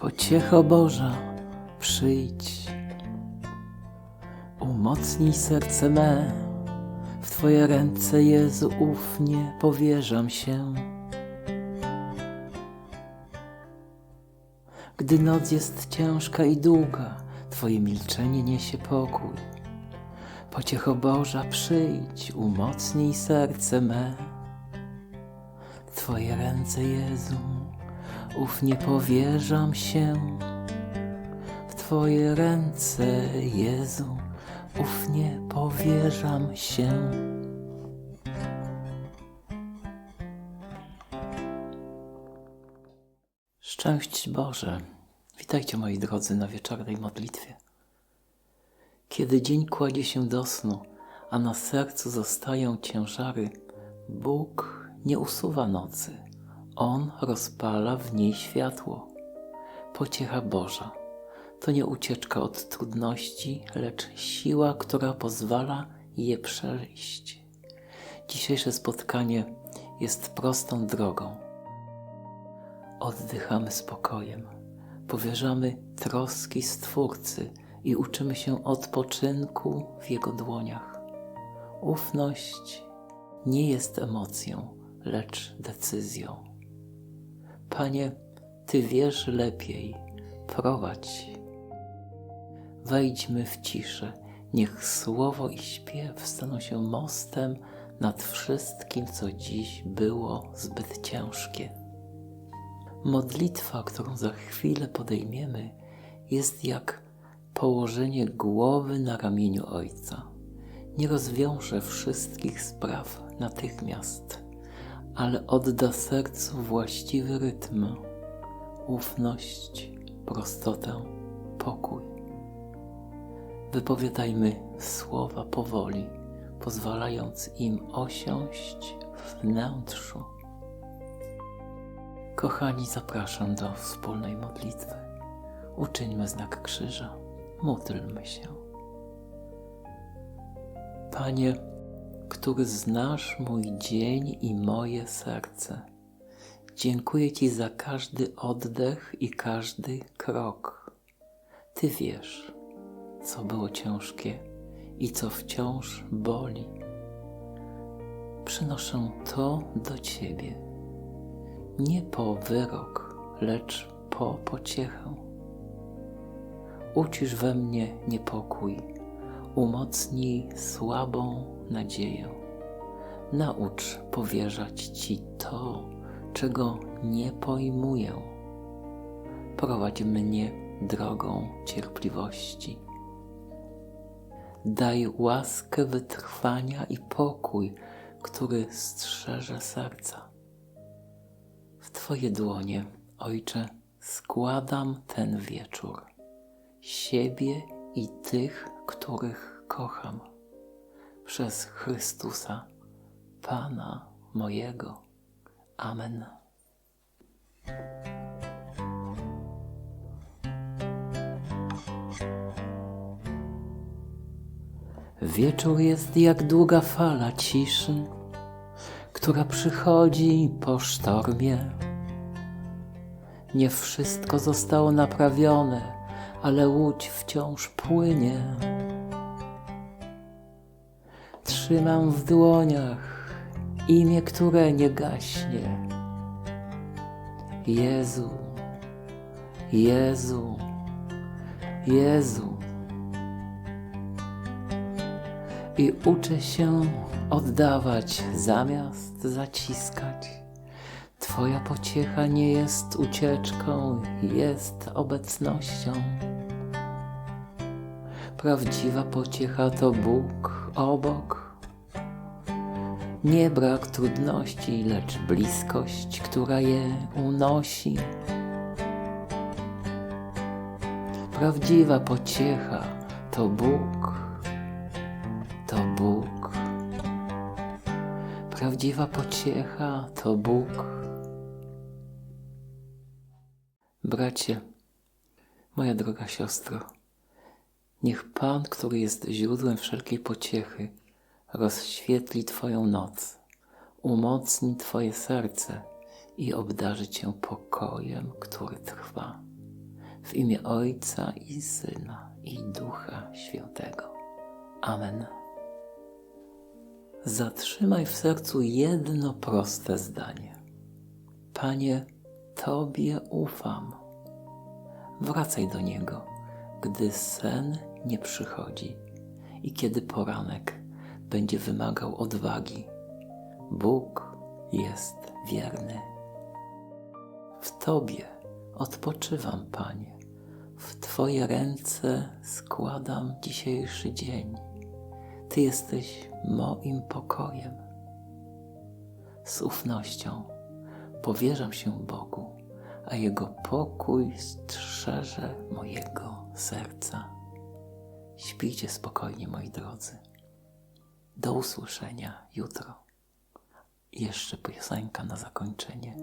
Pociecho Boża, przyjdź. Umocnij serce me, w Twoje ręce, Jezu, ufnie powierzam się. Gdy noc jest ciężka i długa, Twoje milczenie niesie pokój. Pociecho Boża, przyjdź, umocnij serce me. W Twoje ręce, Jezu, ufnie powierzam się. W Twoje ręce, Jezu, ufnie powierzam się. Szczęść Boże, witajcie moi drodzy na wieczornej modlitwie. Kiedy dzień kładzie się do snu, a na sercu zostają ciężary, Bóg nie usuwa nocy. On rozpala w niej światło. Pociecha Boża to nie ucieczka od trudności, lecz siła, która pozwala je przejść. Dzisiejsze spotkanie jest prostą drogą. Oddychamy spokojem, powierzamy troski Stwórcy i uczymy się odpoczynku w Jego dłoniach. Ufność nie jest emocją, lecz decyzją. Panie, Ty wiesz lepiej, prowadź. Wejdźmy w ciszę, niech słowo i śpiew staną się mostem nad wszystkim, co dziś było zbyt ciężkie. Modlitwa, którą za chwilę podejmiemy, jest jak położenie głowy na ramieniu Ojca. Nie rozwiąże wszystkich spraw natychmiast, ale odda sercu właściwy rytm, ufność, prostotę, pokój. Wypowiadajmy słowa powoli, pozwalając im osiąść w wnętrzu. Kochani, zapraszam do wspólnej modlitwy. Uczyńmy znak krzyża, módlmy się. Panie, który znasz mój dzień i moje serce, dziękuję Ci za każdy oddech i każdy krok. Ty wiesz, co było ciężkie i co wciąż boli. Przynoszę to do Ciebie, nie po wyrok, lecz po pociechę. Ucisz we mnie niepokój, umocnij słabą nadzieję. Naucz powierzać Ci to, czego nie pojmuję. Prowadź mnie drogą cierpliwości. Daj łaskę wytrwania i pokój, który strzeże serca. W Twoje dłonie, Ojcze, składam ten wieczór, siebie i tych, których kocham, przez Chrystusa, Pana mojego. Amen. Wieczór jest jak długa fala ciszy, która przychodzi po sztormie. Nie wszystko zostało naprawione, ale łódź wciąż płynie. Trzymam w dłoniach imię, które nie gaśnie. Jezu, Jezu, Jezu. I uczę się oddawać zamiast zaciskać. Twoja pociecha nie jest ucieczką, jest obecnością. Prawdziwa pociecha to Bóg obok. Nie brak trudności, lecz bliskość, która je unosi. Prawdziwa pociecha to Bóg, to Bóg. Prawdziwa pociecha to Bóg. Bracie, moja droga siostro, niech Pan, który jest źródłem wszelkiej pociechy, rozświetli Twoją noc, umocni Twoje serce i obdarzy Cię pokojem, który trwa. W imię Ojca i Syna i Ducha Świętego. Amen. Zatrzymaj w sercu jedno proste zdanie. Panie, Tobie ufam. Wracaj do Niego, gdy sen nie przychodzi i kiedy poranek będzie wymagał odwagi. Bóg jest wierny. W Tobie odpoczywam, Panie. W Twoje ręce składam dzisiejszy dzień. Ty jesteś moim pokojem. Z ufnością powierzam się Bogu, a Jego pokój strzeże mojego serca. Śpijcie spokojnie, moi drodzy. Do usłyszenia jutro. Jeszcze piosenka na zakończenie.